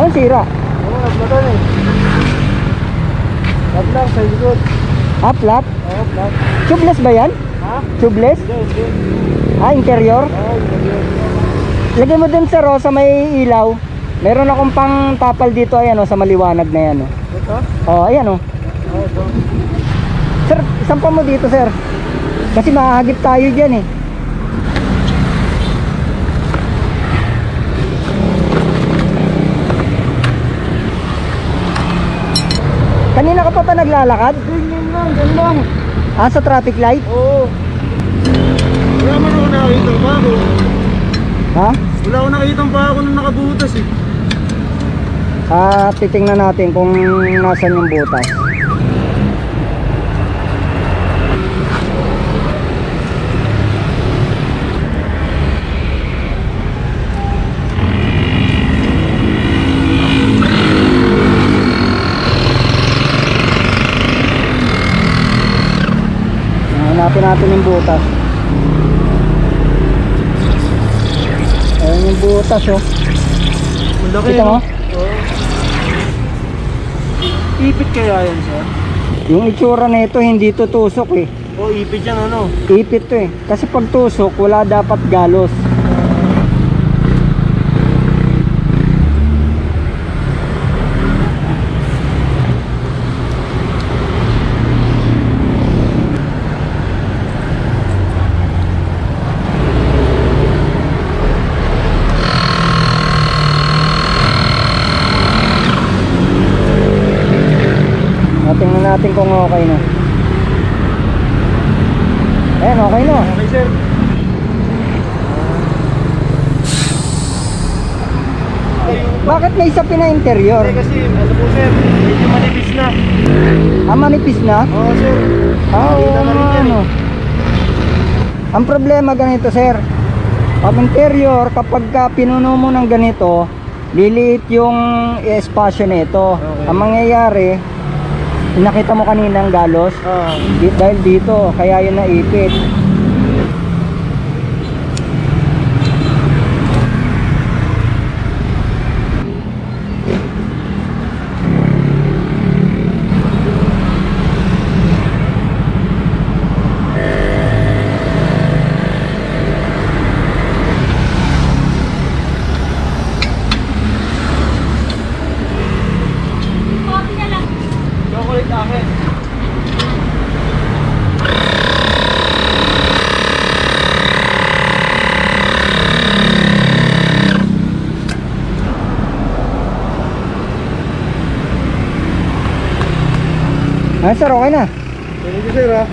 Anong sira? Oo, nagladan eh. Lag lang sa likod. Ah, flat? Oo, flat. Tubeless ba yan? Ha? Tubeless? Hindi, hindi. Ah, interior? Oo, hindi. Lagay mo dun sir, oh, sa may ilaw. Meron akong pang tapal dito, ayan oh, sa maliwanag na yan. Oh, Ito? oh ayan oh. Oo, ito. Sir, isang pa mo dito sir. Kasi mahagip tayo dyan eh. Kanina ka pa pa naglalakad? Ganyan lang, ganyan lang. Ah, sa traffic light? Oo. Wala man ako nakakita pa ako. Ha? Wala ako nakita pa ako nung nakabutas eh. Ah, titingnan natin kung nasan yung butas. Natin yung butas. Ayun yung butas oh. Malaki Kita mo? Oo. Ipit kaya yan sir? Yung itsura na ito hindi tutusok eh. Oo, ipit yan ano. Ipit to eh. Kasi pag tusok, wala dapat galos. Natin kung okay na. Ayan, okay na. Okay sir. Bakit may isa na interior? Hindi kasi, ano po sir, medyo manipis na. Ah, manipis na? Oo sir. Ah, oo yan ano. eh. Ang problema ganito, sir. Pag interior, kapag ka pinuno mo ng ganito, liliit yung espasyo nito. Okay. Ang mangyayari, nakita mo kanina ang galos, di- dahil dito, kaya yun naipit. Ah, sir, okay na. Thank you sir ah.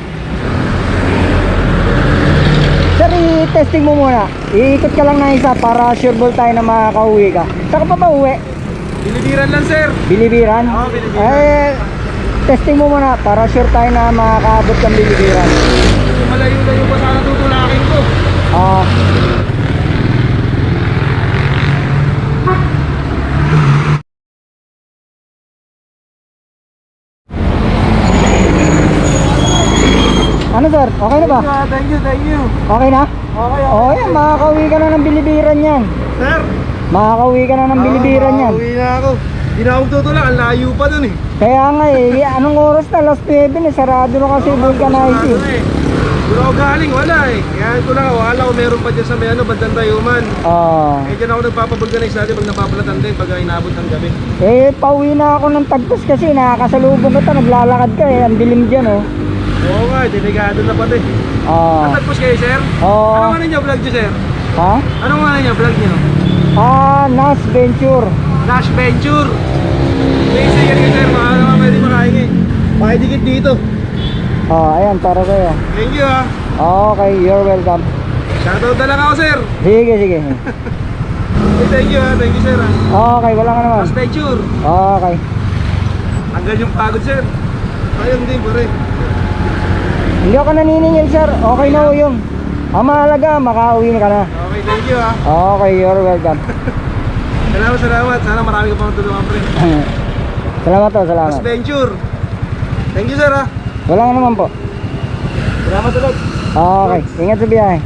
Sir, i-testing mo muna. Iikot ka lang ng isa para sure ball tayo na makakauwi ka. Saan ka pa ba uwi? Bilibiran lang sir. Bilibiran? Oo, Bilibiran. Eh, testing mo muna para sure tayo na makakaabot ng bilibiran. Malayo-layo pa sana tutulakin ko. Ah. Ano sir? Okay na ba? Thank you, thank you, thank you. Okay na? Okay, Oo yan, makakauwi ka na ng bilibiran yan. Sir. Makakauwi ka na ng bilibiran yan. Uwi na ako. Hindi na ako tutulak, ang layo pa dun eh. Kaya nga eh, anong oras na? Last 9 eh, sarado na kasi vulcanizing. Ano eh. Doon ako galing, wala eh. Kaya ito lang, wala ko meron pa dyan sa may ano, bandang Tayuman. Ah. Eh dyan ako nagpapabulganize natin pag napapalatan din pag inabot ng gabi. Eh, pauwi na ako ng tagpos kasi nakakasalubong kita, naglalakad ka eh, ang dilim dyan oh. Oo nga, delikado na pati. Ah. Natagpos kayo, sir? Oo. Anong ano niyo vlog niyo, sir? Ha? Anong ano niyo vlog niyo? Ah, Nas Venture. Dash Venture. Isa yan yun, sir. Baka naman pwede makahingi. Pakidikit dito. Ah, ayan, para sa'yo. Thank you ah. Okay, you're welcome. Shoutout na lang ako, sir. Sige, sige. Hey, thank you ah. Thank you, sir ah. Okay, wala ka naman. Dash Venture. Okay. Tanggal yung pagod, sir. Ayun din, pare. Hindi ako naniningil, sir. Okay na ho yun. Ang mahalaga, makauwi ka na. Okay, thank you ah. Okay, you're welcome. Salamat, salamat. Sana marami ka pang tulungan, pre. salamat to, salamat. Dash Venture. Thank you, sir ah. Wala ka naman po. Salamat ulit. Okay, ingat sa biyahe.